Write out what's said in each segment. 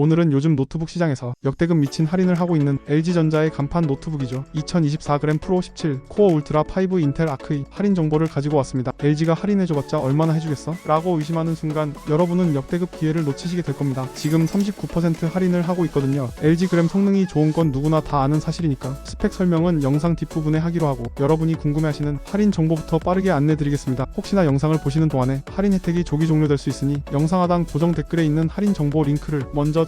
오늘은 요즘 노트북 시장에서 역대급 미친 할인을 하고 있는 LG전자의 간판 노트북이죠. 2024g 프로 17 코어 울트라 5 인텔 아크의 할인 정보를 가지고 왔습니다. LG가 할인해줘봤자 얼마나 해주겠어? 라고 의심하는 순간 여러분은 역대급 기회를 놓치시게 될 겁니다. 지금 39% 할인을 하고 있거든요. LG 그램 성능이 좋은 건 누구나 다 아는 사실이니까 스펙 설명은 영상 뒷부분에 하기로 하고 여러분이 궁금해하시는 할인 정보부터 빠르게 안내드리겠습니다. 혹시나 영상을 보시는 동안에 할인 혜택이 조기 종료될 수 있으니 영상 하단 고정 댓글에 있는 할인 정보 링크를 먼저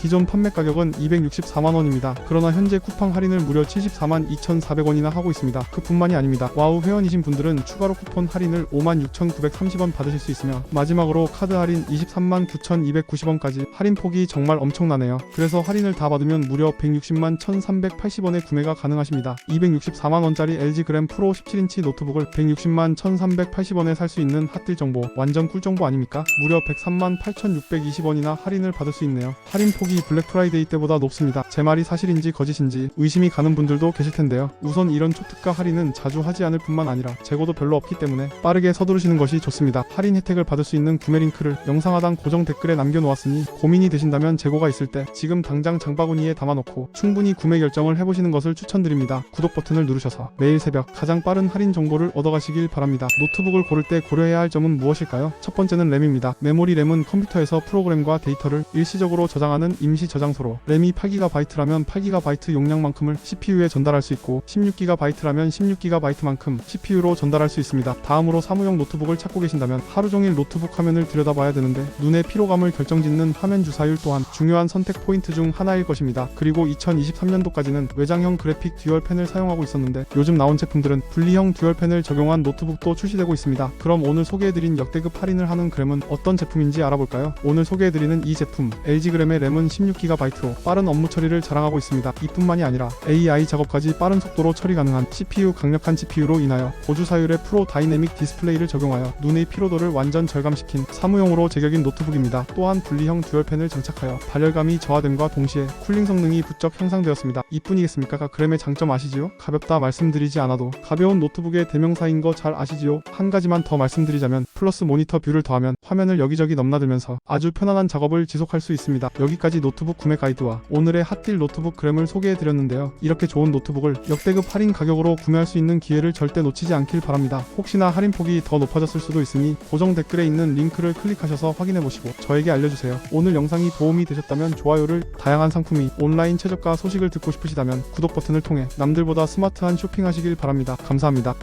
기존 판매 가격은 264만원입니다. 그러나 현재 쿠팡 할인을 무려 74만 2,400원이나 하고 있습니다. 그뿐만이 아닙니다. 와우 회원이신 분들은 추가로 쿠폰 할인을 56,930원 받으실 수 있으며 마지막으로 카드 할인 23만 9,290원까지 할인 폭이 정말 엄청나네요. 그래서 할인을 다 받으면 무려 160만 1,380원에 구매가 가능하십니다. 264만원짜리 LG 그램 프로 17인치 노트북을 160만 1,380원에 살 수 있는 핫딜 정보 완전 꿀 정보 아닙니까? 무려 103만 8,620원이나 할인을 받을 수 있네요. 할인 폭이 블랙 프라이데이 때보다 높습니다. 제 말이 사실인지 거짓인지 의심이 가는 분들도 계실 텐데요. 우선 이런 초특가 할인은 자주 하지 않을 뿐만 아니라 재고도 별로 없기 때문에 빠르게 서두르시는 것이 좋습니다. 할인 혜택을 받을 수 있는 구매 링크를 영상 하단 고정 댓글에 남겨놓았으니 고민이 되신다면 재고가 있을 때 지금 당장 장바구니에 담아놓고 충분히 구매 결정을 해보시는 것을 추천드립니다. 구독 버튼을 누르셔서 매일 새벽 가장 빠른 할인 정보를 얻어가시길 바랍니다. 노트북을 고를 때 고려해야 할 점은 무엇일까요? 첫 번째는 램입니다. 메모리 램은 컴퓨터에서 프로그램과 데이터를 일시적으로 저장하는 임시 저장소로 램이 8GB라면 8GB 용량만큼을 CPU에 전달할 수 있고 16GB라면 16GB만큼 CPU로 전달할 수 있습니다. 다음으로 사무용 노트북을 찾고 계신다면 하루 종일 노트북 화면을 들여다봐야 되는데 눈의 피로감을 결정짓는 화면 주사율 또한 중요한 선택 포인트 중 하나일 것입니다. 그리고 2023년도까지는 외장형 그래픽 듀얼 펜을 사용하고 있었는데 요즘 나온 제품들은 분리형 듀얼 펜을 적용한 노트북도 출시되고 있습니다. 그럼 오늘 소개해드린 역대급 할인을 하는 그램은 어떤 제품인지 알아볼까요? 오늘 소개해드리는 이 제품 LG 그램의 램은 16GB로 빠른 업무 처리를 자랑하고 있습니다. 이뿐만이 아니라 AI 작업까지 빠른 속도로 처리 가능한 CPU 강력한 GPU로 인하여 고주 사율의 프로 다이내믹 디스플레이를 적용하여 눈의 피로도를 완전 절감시킨 사무용으로 제격인 노트북입니다. 또한 분리형 듀얼펜을 장착하여 발열감이 저하됨과 동시에 쿨링 성능이 부쩍 향상되었습니다. 이뿐이겠습니까? 그램의 장점 아시지요? 가볍다 말씀드리지 않아도 가벼운 노트북의 대명사인 거 잘 아시지요? 한 가지만 더 말씀드리자면 플러스 모니터 뷰를 더하면 화면을 여기저기 넘나들면서 아주 편안한 작업을 지속할 수 있습니다. 여기까지 노트북 구매 가이드와 오늘의 핫딜 노트북 그램을 소개해드렸는데요. 이렇게 좋은 노트북을 역대급 할인 가격으로 구매할 수 있는 기회를 절대 놓치지 않길 바랍니다. 혹시나 할인 폭이 더 높아졌을 수도 있으니 고정 댓글에 있는 링크를 클릭하셔서 확인해보시고 저에게 알려주세요. 오늘 영상이 도움이 되셨다면 좋아요를 다양한 상품이 온라인 최저가 소식을 듣고 싶으시다면 구독 버튼을 통해 남들보다 스마트한 쇼핑하시길 바랍니다. 감사합니다.